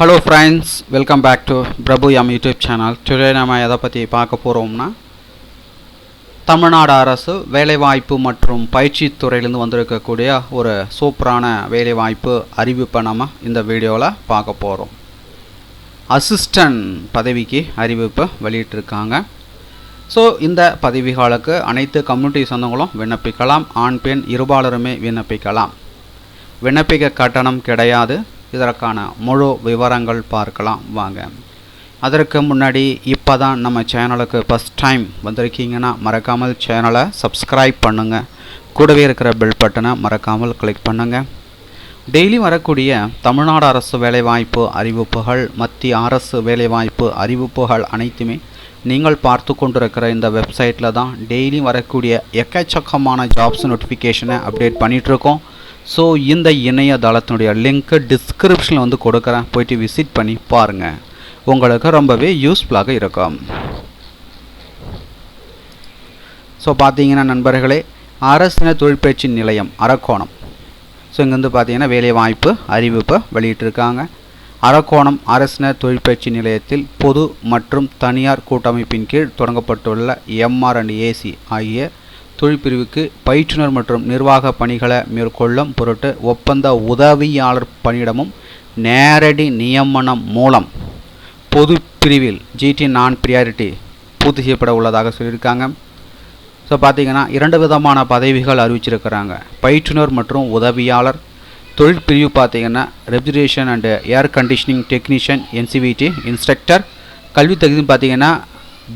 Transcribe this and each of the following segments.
Hello friends welcome back to Prabhu M YouTube channel today நம்ம எதை பற்றி பார்க்க போகிறோம்னா தமிழ்நாடு அரசு வேலைவாய்ப்பு மற்றும் பயிற்சி துறையிலேருந்து வந்திருக்கக்கூடிய ஒரு சூப்பரான வேலைவாய்ப்பு அறிவிப்பை நம்ம இந்த வீடியோவில் பார்க்க போகிறோம் அசிஸ்டன்ட் பதவிக்கு அறிவிப்பு வெளியிட்டிருக்காங்க. ஸோ இந்த பதவிகளுக்கு அனைத்து கம்யூனிட்டி சொந்தங்களும் விண்ணப்பிக்கலாம் ஆண் பெண் இருபாலருமே விண்ணப்பிக்கலாம். விண்ணப்பிக்க கட்டணம் கிடையாது. இதற்கான முழு விவரங்கள் பார்க்கலாம் வாங்க. அதற்கு முன்னாடி இப்போ தான் நம்ம சேனலுக்கு ஃபஸ்ட் டைம் வந்திருக்கீங்கன்னா மறக்காமல் சேனலை சப்ஸ்கிரைப் பண்ணுங்கள் கூடவே இருக்கிற பெல் பட்டனை மறக்காமல் கிளிக் பண்ணுங்கள் டெய்லி வரக்கூடிய தமிழ்நாடு அரசு வேலைவாய்ப்பு அறிவிப்புகள் மத்திய அரசு வேலைவாய்ப்பு அறிவிப்புகள் அனைத்துமே நீங்கள் பார்த்து கொண்டிருக்கிற இந்த வெப்சைட்டில் தான் டெய்லி வரக்கூடிய எக்கச்சக்கமான ஜாப்ஸ் நோட்டிஃபிகேஷனை அப்டேட் பண்ணிகிட்ருக்கோம் ஸோ இந்த இணையதளத்தினுடைய லிங்க்கு டிஸ்கிரிப்ஷனில் வந்து கொடுக்குறேன். போயிட்டு விசிட் பண்ணி பாருங்கள் உங்களுக்கு ரொம்பவே யூஸ்ஃபுல்லாக இருக்கும். ஸோ பார்த்தீங்கன்னா நண்பர்களே அரசின தொழிற்பயிற்சி நிலையம் அரக்கோணம். ஸோ இங்கேருந்து பார்த்தீங்கன்னா வேலைவாய்ப்பு அறிவிப்பை வெளியிட்டிருக்காங்க. அரக்கோணம் அரசினர் தொழிற்பயிற்சி நிலையத்தில் பொது மற்றும் தனியார் கூட்டமைப்பின் கீழ் தொடங்கப்பட்டுள்ள எம்ஆர் அண்ட் ஏசி ஆகிய தொழிற்பிரிவுக்கு பயிற்றுனர் மற்றும் நிர்வாக பணிகளை மேற்கொள்ளும் பொருட்டு ஒப்பந்த உதவியாளர் பணியிடமும் நேரடி நியமனம் மூலம் பொது பிரிவில் ஜிடி நான் பிரியாரிட்டி பூர்த்தி செய்யப்பட உள்ளதாக சொல்லியிருக்காங்க. ஸோ பார்த்தீங்கன்னா இரண்டு விதமான பதவிகள் அறிவிச்சிருக்கிறாங்க. பயிற்றுனர் மற்றும் உதவியாளர். தொழிற்பிரிவு பார்த்தீங்கன்னா refrigeration and air conditioning technician NCVT instructor கல்வி தகுதி பார்த்தீங்கன்னா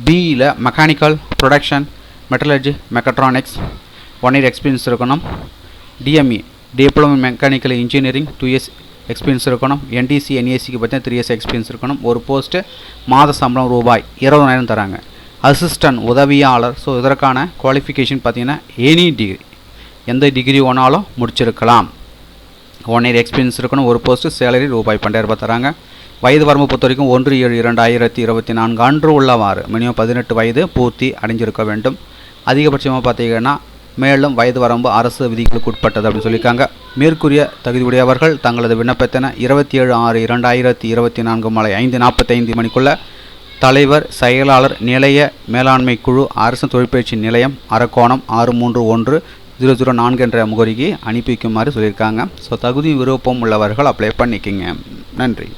பிஇயில் mechanical production metallurgy mechatronics one year experience இருக்கணும். DME diploma mechanical engineering two years experience இருக்கணும். என்டிசி என்ஏசிக்கு பார்த்தீங்கன்னா த்ரீ இயர்ஸ் எக்ஸ்பீரியன்ஸ் இருக்கணும். ஒரு போஸ்ட்டு மாத சம்பளம் ரூபாய் இருபதாயிரம் தராங்க. அசிஸ்டன்ட் உதவியாளர் ஸோ இதற்கான குவாலிஃபிகேஷன் பார்த்தீங்கன்னா எனி டிகிரி எந்த டிகிரி வேணாலும் முடிச்சிருக்கலாம். ஒன் இயர் எக்ஸ்பீரியன்ஸ் இருக்கணும். ஒரு போஸ்ட்டு சேலரி ரூபாய் பன்னெண்டாயிரம் ரூபாய் தராங்க. வயது வரம்பு பொறுத்த வரைக்கும் ஒன்று ஏழு இரண்டாயிரத்தி இருபத்தி நான்கு அன்று உள்ளவாறு. மினிமம் பதினெட்டு வயது பூர்த்தி அடைஞ்சிருக்க வேண்டும். அதிகபட்சமாக பார்த்தீங்கன்னா மேலும் வயது வரம்பு அரசு விதிகளுக்கு உட்பட்டது அப்படின்னு சொல்லியிருக்காங்க. மேற்கூறிய தகுதியுடையவர்கள் தங்களது விண்ணப்பத்தின இருபத்தி ஏழு ஆறு இரண்டாயிரத்தி இருபத்தி நான்கு மாலை ஐந்து நாற்பத்தைந்து மணிக்குள்ள தலைவர் செயலாளர் நிலைய மேலாண்மை குழு அரசு தொழிற்பயிற்சி நிலையம் அரக்கோணம் ஆறு மூன்று ஒன்று ஜீரோ ஜீரோ நான்கு என்ற முகரிக்கு அனுப்பி வைக்குமாறு சொல்லியிருக்காங்க. ஸோ தகுதி விருப்பம் உள்ளவர்கள் அப்ளை பண்ணிக்கங்க. நன்றி.